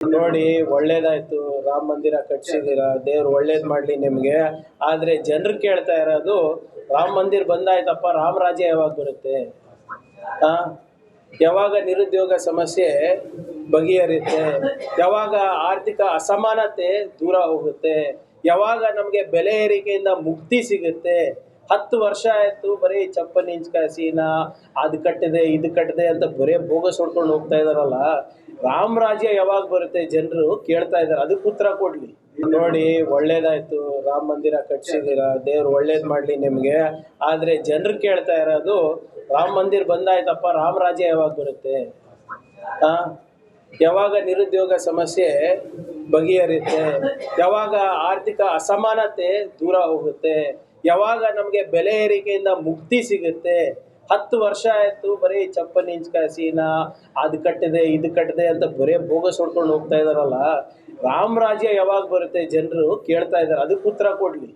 ನೋಡಿ, ಒಳ್ಳೇದಾಯ್ತು. ರಾಮ ಮಂದಿರ ಕಟ್ಸಿದ್ದೀರಾ? ದೇವ್ರು ಒಳ್ಳೇದ್ ಮಾಡ್ಲಿ ನಿಮ್ಗೆ. ಆದ್ರೆ ಜನರು ಕೇಳ್ತಾ ಇರೋದು, ರಾಮ ಮಂದಿರ ಬಂದಾಯ್ತಪ್ಪ ರಾಮರಾಜ್ಯ ಯಾವಾಗ ಬರುತ್ತೆ? ಯಾವಾಗ ನಿರುದ್ಯೋಗ ಸಮಸ್ಯೆ ಬಗೆಹರಿಯುತ್ತೆ? ಯಾವಾಗ ಆರ್ಥಿಕ ಅಸಮಾನತೆ ದೂರ ಹೋಗುತ್ತೆ? ಯಾವಾಗ ನಮಗೆ ಬೆಲೆ ಏರಿಕೆಯಿಂದ ಮುಕ್ತಿ ಸಿಗುತ್ತೆ? ಹತ್ತು ವರ್ಷ ಆಯ್ತು, ಬರೀ ಚಪ್ಪಲಿ ಇಂಚ್ಕಾಸಿನ ಅದ್ ಕಟ್ಟಿದೆ, ಇದು ಕಟ್ಟಿದೆ ಅಂತ ಬರೀ ಬೋಗಸ್ ಹೊಡ್ಕೊಂಡು ಹೋಗ್ತಾ ಇದಾರಲ್ಲ. ರಾಮರಾಜ್ಯ ಯಾವಾಗ ಬರುತ್ತೆ ಜನರು ಕೇಳ್ತಾ ಇದಾರೆ ಅದಕ್ಕೆ ಉತ್ತರ ಕೊಡ್ಲಿ. ನೋಡಿ, ಒಳ್ಳೇದಾಯ್ತು. ರಾಮ ಮಂದಿರ ಕಟ್ಸಿದೀರ ದೇವ್ರು ಒಳ್ಳೇದ್ ಮಾಡ್ಲಿ ನಿಮ್ಗೆ. ಆದ್ರೆ ಜನರು ಕೇಳ್ತಾ ಇರೋದು, ರಾಮ ಮಂದಿರ ಬಂದಾಯ್ತಪ್ಪ ರಾಮರಾಜ್ಯ ಯಾವಾಗ ಬರುತ್ತೆ? ಆ? ಯಾವಾಗ ನಿರುದ್ಯೋಗ ಸಮಸ್ಯೆ ಬಗೆಹರಿಯುತ್ತೆ? ಯಾವಾಗ ಆರ್ಥಿಕ ಅಸಮಾನತೆ ದೂರ ಹೋಗುತ್ತೆ? ಯಾವಾಗ ನಮಗೆ ಬೆಲೆ ಏರಿಕೆಯಿಂದ ಮುಕ್ತಿ ಸಿಗುತ್ತೆ? ಹತ್ತು ವರ್ಷ ಆಯ್ತು ಬರೀ ಚಪ್ಪಲಿ ಇಂಚ್ಕಾಸಿನ ಅದು ಕಟ್ಟಿದೆ, ಇದು ಕಟ್ಟಿದೆ ಅಂತ ಬರೀ ಭೋಗ ಹೊಡ್ಕೊಂಡು ಹೋಗ್ತಾ ಇದಾರಲ್ಲ. ರಾಮರಾಜ್ಯ ಯಾವಾಗ ಬರುತ್ತೆ? ಜನರು ಕೇಳ್ತಾ ಇದಾರೆ. ಅದಕ್ಕೆ ಉತ್ತರ ಕೊಡ್ಲಿ.